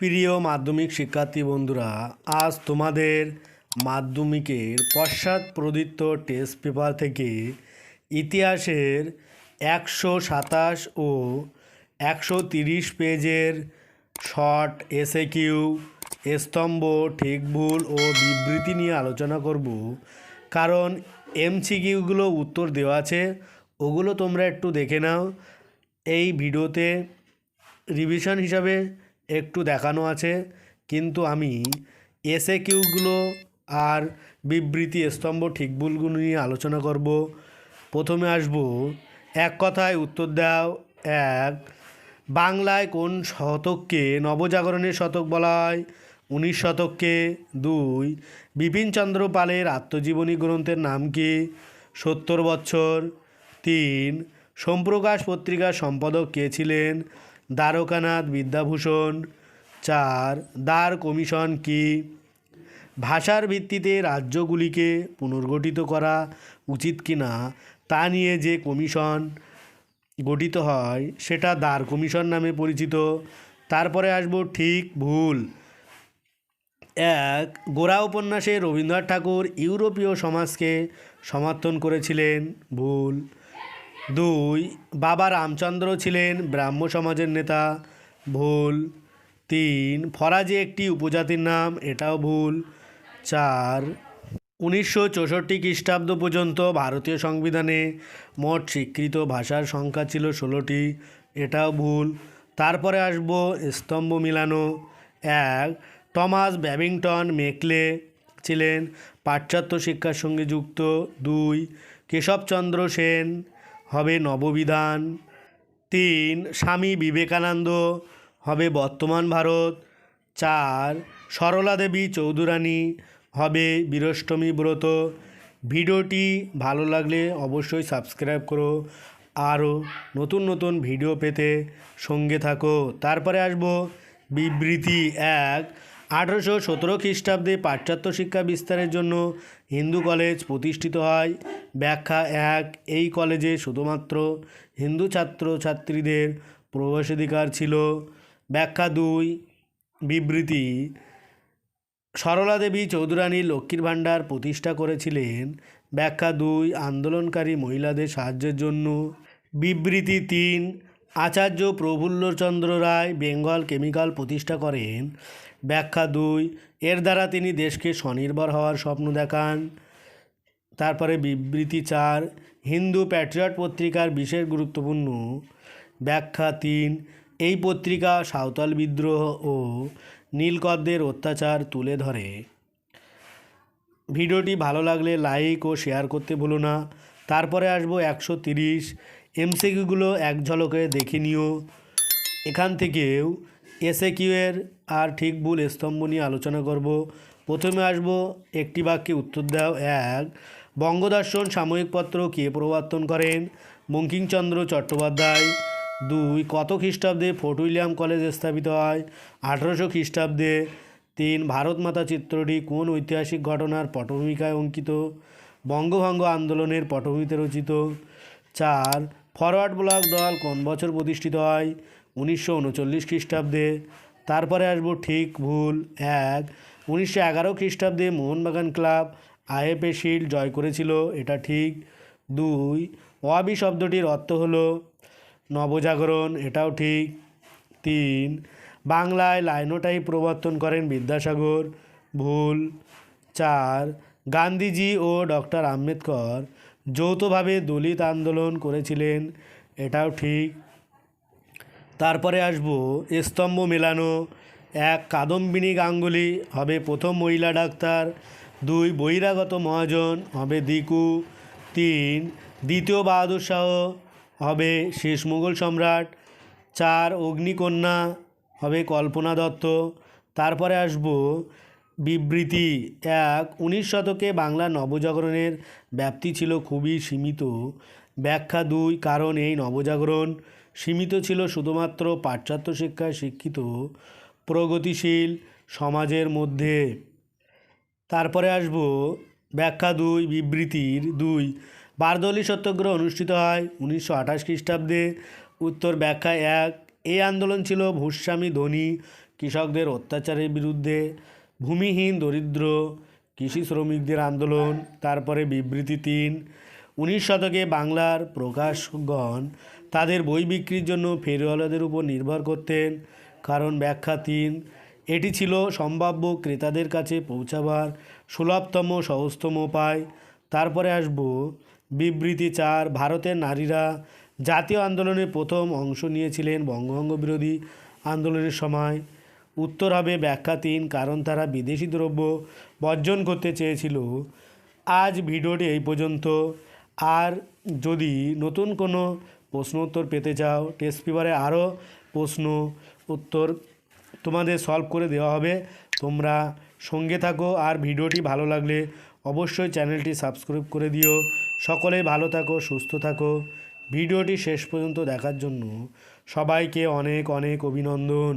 প্রিয় মাধ্যমিক শিক্ষার্থী বন্ধুরা, আজ তোমাদের মাধ্যমিকের পশ্চাৎ প্রদত্ত টেস্ট পেপার থেকে ইতিহাসের একশো সাতাশ ও একশো তিরিশ পেজের শর্ট এসে কিউ, স্তম্ভ, ঠিক ভুল ও বিবৃতি নিয়ে আলোচনা করব। কারণ এমসিকিউগুলো উত্তর দেওয়া আছে, ওগুলো তোমরা একটু দেখে নাও। এই ভিডিওতে রিভিশন হিসাবে একটু দেখানো আছে, কিন্তু আমি এসে কিউগুলো আর বিবৃতি স্তম্ভ ঠিক ভুলগুলো নিয়ে আলোচনা করব। প্রথমে আসব, এক কথায় উত্তর দাও। এক, বাংলায় কোন শতককে নবজাগরণের শতক বলা হয়? উনিশ শতককে। দুই বিপিনচন্দ্র পালের আত্মজীবনী গ্রন্থের নাম কি? সত্তর বছর। তিন, সোমপ্রকাশ পত্রিকার সম্পাদক কে ছিলেন? দ্বারকানাথ বিদ্যাভূষণ। চার, দ্বার কমিশন কি? ভাষার ভিত্তিতে রাজ্যগুলিকে পুনর্গঠিত করা উচিত কিনা তা নিয়ে যে কমিশন গঠিত হয়, সেটা দ্বার কমিশন নামে পরিচিত। তারপরে আসব ঠিক ভুল। এক, গোড়া উপন্যাসে রবীন্দ্রনাথ ঠাকুর ইউরোপীয় সমাজকে সমর্থন করেছিলেন। ভুল। দুই, বাবা রামচন্দ্র ছিলেন ব্রাহ্ম সমাজের নেতা। ভুল। তিন, ফরাজি একটি উপজাতির নাম, এটাও ভুল। চার, উনিশশো চৌষট্টি খ্রিস্টাব্দ পর্যন্ত ভারতীয় সংবিধানে মোট স্বীকৃত ভাষার সংখ্যা ছিল ষোলোটি, এটাও ভুল। তারপরে আসব স্তম্ভ মিলানো। এক, টমাস ব্যাবিংটন মেকলে ছিলেন পাশ্চাত্য শিক্ষার সঙ্গে যুক্ত। দুই, কেশবচন্দ্র সেন হবে নববিধান। তিন, স্বামী বিবেকানন্দ হবে বর্তমান ভারত। চার, সরলা দেবী চৌধুরানী হবে বীরষ্টমী ব্রত। ভিডিওটি ভালো লাগলে অবশ্যই সাবস্ক্রাইব করো। আরও নতুন নতুন ভিডিও পেতে সঙ্গে থাকো। তারপরে আসব বিবৃতি এক আঠারোশো সতেরো খ্রিস্টাব্দে পাশ্চাত্য শিক্ষা বিস্তারের জন্য হিন্দু কলেজ প্রতিষ্ঠিত হয়। ব্যাখ্যা এক, এই কলেজে শুধুমাত্র হিন্দু ছাত্র ছাত্রীদের প্রবেশাধিকার ছিল। ব্যাখ্যা দুই, বিবৃতি। সরলা দেবী চৌধুরানী লক্ষ্মীর ভাণ্ডার প্রতিষ্ঠা করেছিলেন। ব্যাখ্যা দুই, আন্দোলনকারী মহিলাদের সাহায্যের জন্য। বিবৃতি তিন আচার্য প্রফুল্লচন্দ্র রায় বেঙ্গল কেমিক্যাল প্রতিষ্ঠা করেন। ব্যাখ্যা দুই, এর দ্বারা তিনি দেশকে স্বনির্ভর হওয়ার স্বপ্ন দেখান। তারপরে বিবৃতি চার, হিন্দু প্যাট্রিয়ট পত্রিকার বিশেষ গুরুত্বপূর্ণ। ব্যাখ্যা তিন, এই পত্রিকা সাঁওতাল বিদ্রোহ ও নীলকদ্দের অত্যাচার তুলে ধরে। ভিডিওটি ভালো লাগলে লাইক ও শেয়ার করতে ভুলো না। তারপরে আসব একশো তিরিশ এমসিকিউগুলো এক ঝলকে দেখে নিও। এখান থেকেও এসে কিউয়ের আর ঠিক ভুল স্তম্ভ নিয়ে আলোচনা করব। প্রথমে আসব একটি বাক্যে উত্তর দাও এক। বঙ্গদর্শন সাময়িক পত্র কে প্রবর্তন করেন? বঙ্কিমচন্দ্র চট্টোপাধ্যায়। দুই, কত খ্রিস্টাব্দে ফোর্ট উইলিয়াম কলেজ স্থাপিত হয়? আঠারোশো খ্রিস্টাব্দে। তিন, ভারত মাতা চিত্রটি কোন ঐতিহাসিক ঘটনার পটভূমিকায় অঙ্কিত? বঙ্গভঙ্গ আন্দোলনের পটভূমিতে রচিত। চার ফরওয়ার্ড ব্লক দল কোন বছর প্রতিষ্ঠিত হয়? উনিশশো উনচল্লিশ খ্রিস্টাব্দে। তারপরে আসব ঠিক ভুল এক। উনিশশো এগারো খ্রিস্টাব্দে মোহনবাগান ক্লাব আইএফএ শিল্ড জয় করেছিল, এটা ঠিক দুই। ওয়াবি শব্দটির অর্থ হলো নবজাগরণ, এটাও ঠিক তিন। বাংলায় লাইনোটাই প্রবর্তন করেন বিদ্যাসাগর, ভুল চার। গান্ধীজি ও ডক্টর আম্বেদকর যৌথভাবে দলিত আন্দোলন করেছিলেন, এটাও ঠিক। তারপরে আসব, স্তম্ভ মেলানো। এক কাদম্বিনী গাঙ্গুলি হবে প্রথম মহিলা ডাক্তার, দুই বহিরাগত মহাজন হবে দিকু, তিন দ্বিতীয় বাহাদুর শাহ হবে শেষ মুঘল সম্রাট, চার অগ্নিকন্যা হবে কল্পনা দত্ত। তারপরে আসব বিবৃতি। এক, উনিশ শতকে বাংলা নবজাগরণের ব্যাপ্তি ছিল খুবই সীমিত। ব্যাখ্যা দুই, কারণ এই নবজাগরণ সীমিত ছিল শুধুমাত্র পাশ্চাত্য শিক্ষায় শিক্ষিত, প্রগতিশীল সমাজের মধ্যে। তারপরে আসব, ব্যাখ্যা দুই, বিবৃতির দুই। বারদলি সত্যাগ্রহ অনুষ্ঠিত হয় উনিশশো আঠাশ খ্রিস্টাব্দে। উত্তর ব্যাখ্যা এক এই আন্দোলন ছিল ভূস্বামী ধনী কৃষকদের অত্যাচারের বিরুদ্ধে। ভূমিহীন, দরিদ্র, কৃষি শ্রমিকদের আন্দোলন, তারপরে বিবৃতি তিন, উনিশ শতকে বাংলার প্রকাশকগণ তাদের বই বিক্রির জন্য ফেরিওয়ালাদের উপর নির্ভর করতেন। কারণ ব্যাখ্যা তিন, এটি ছিল সম্ভাব্য ক্রেতাদের কাছে পৌঁছাবার সুলভতম, সহজতম উপায়। তারপরে আসব বিবৃতি চার, ভারতের নারীরা জাতীয় আন্দোলনে প্রথম অংশ নিয়েছিলেন বঙ্গভঙ্গ বিরোধী আন্দোলনের সময়। উত্তর হবে ব্যাখ্যা তিন, কারণ তারা বিদেশি দ্রব্য বর্জন করতে চেয়েছিল। আজ ভিডিওটি এই পর্যন্ত। আর যদি নতুন কোনো প্রশ্ন উত্তর পেতে চাও টেস্ট পেপারে আরও প্রশ্ন উত্তর তোমাদের সলভ করে দেওয়া হবে। তোমরা সঙ্গে থাকো। আর ভিডিওটি ভালো লাগলে অবশ্যই চ্যানেলটি সাবস্ক্রাইব করে দিও। সকলেই ভালো থাকো, সুস্থ থাকো। ভিডিওটি শেষ পর্যন্ত দেখার জন্য সবাইকে অনেক অনেক অভিনন্দন।